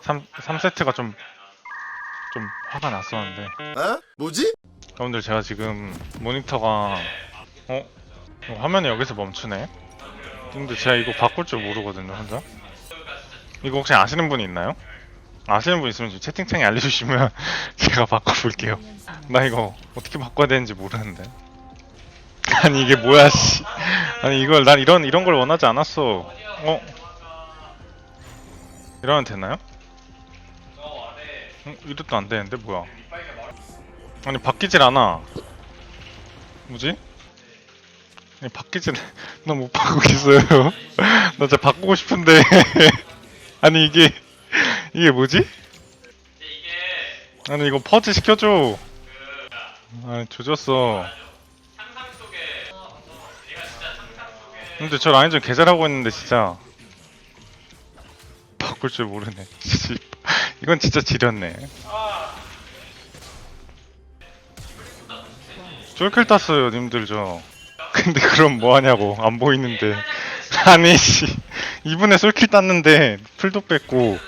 3, 3세트가 좀, 좀 화가 났었는데. 어? 뭐지? 여러분들 제가 지금 모니터가, 어? 어, 화면이 여기서 멈추네? 근데 제가 이거 바꿀 줄 모르거든요, 혼자. 이거 혹시 아시는 분이 있나요? 아시는 분 있으면 좀 채팅창에 알려주시면 제가 바꿔볼게요. 나 이거 어떻게 바꿔야 되는지 모르는데. 아니 이게 뭐야 씨. 아니 이걸 난 이런 이런 걸 원하지 않았어. 어? 이러면 되나요? 어, 이것도 안 되는데 뭐야? 아니 바뀌질 않아. 뭐지? 아니 바뀌질 나못 바꾸고 있어요. 나 진짜 바꾸고 싶은데 아니 이게 이게 뭐지? 아니 이거 퍼즈 시켜줘. 아니 조졌어. 근데 저 라인전 개잘하고 있는데 진짜 바꿀 줄 모르네. 씨, 이건 진짜 지렸네. 쫄클 땄어요, 님들 저. 근데 그럼 뭐 하냐고 안 보이는데. 아니 씨, 이분에 솔킬 땄는데 풀도 뺐고.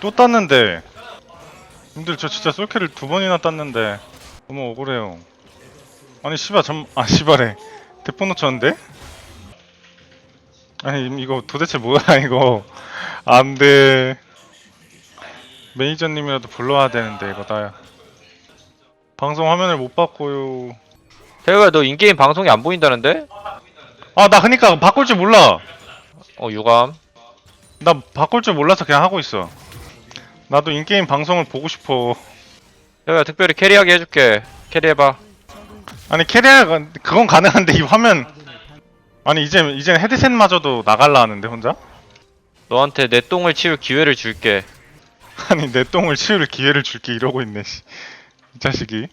또 땄는데. 님들 저 진짜 솔킬을 두 번이나 땄는데 너무 억울해요. 아니 씨발 전, 아 씨발해. 대포 놓쳤는데? 아니 이거 도대체 뭐야 이거. 안돼. 매니저님이라도 불러와야 되는데 이거 나 방송 화면을 못 봤고요. 태우야 너 인게임 방송이 안 보인다는데? 아 나 그니까 바꿀 줄 몰라. 어 유감. 나 바꿀 줄 몰라서 그냥 하고 있어. 나도 인게임 방송을 보고 싶어. 태우야 특별히 캐리하게 해줄게. 캐리해봐. 아니 캐리어가 그건 가능한데 이 화면 아니 이제 이제 헤드셋마저도 나갈라 하는데 혼자? 너한테 내 똥을 치울 기회를 줄게. 아니 내 똥을 치울 기회를 줄게 이러고 있네 씨. 이 자식이.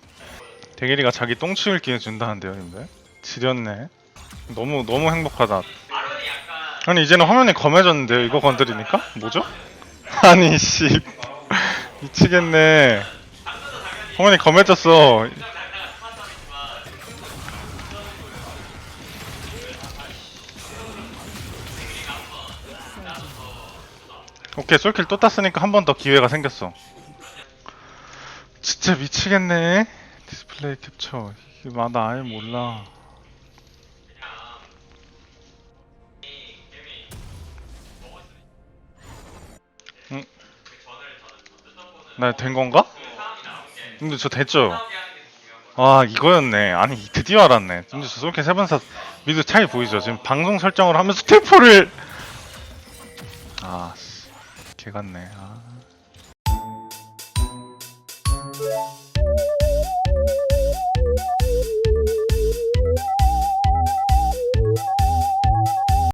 대길이가 자기 똥 치울 기회 준다는데요 근데 지렸네. 너무 너무 행복하다. 아니 이제는 화면이 검해졌는데요 이거 건드리니까? 뭐죠? 아니 씨. 미치겠네. 화면이 검해졌어 오케이 솔킬 또 땄으니까 한 번 더 기회가 생겼어 진짜 미치겠네 디스플레이 캡처 마- 나 아예 몰라 응? 나 된 건가? 근데 저 됐죠? 아 이거였네 아니 드디어 알았네 근데 저 솔킬 세번 사... 미드 차이 보이죠? 지금 방송 설정을 하면서 테포를 아 씨. 개 같네 아.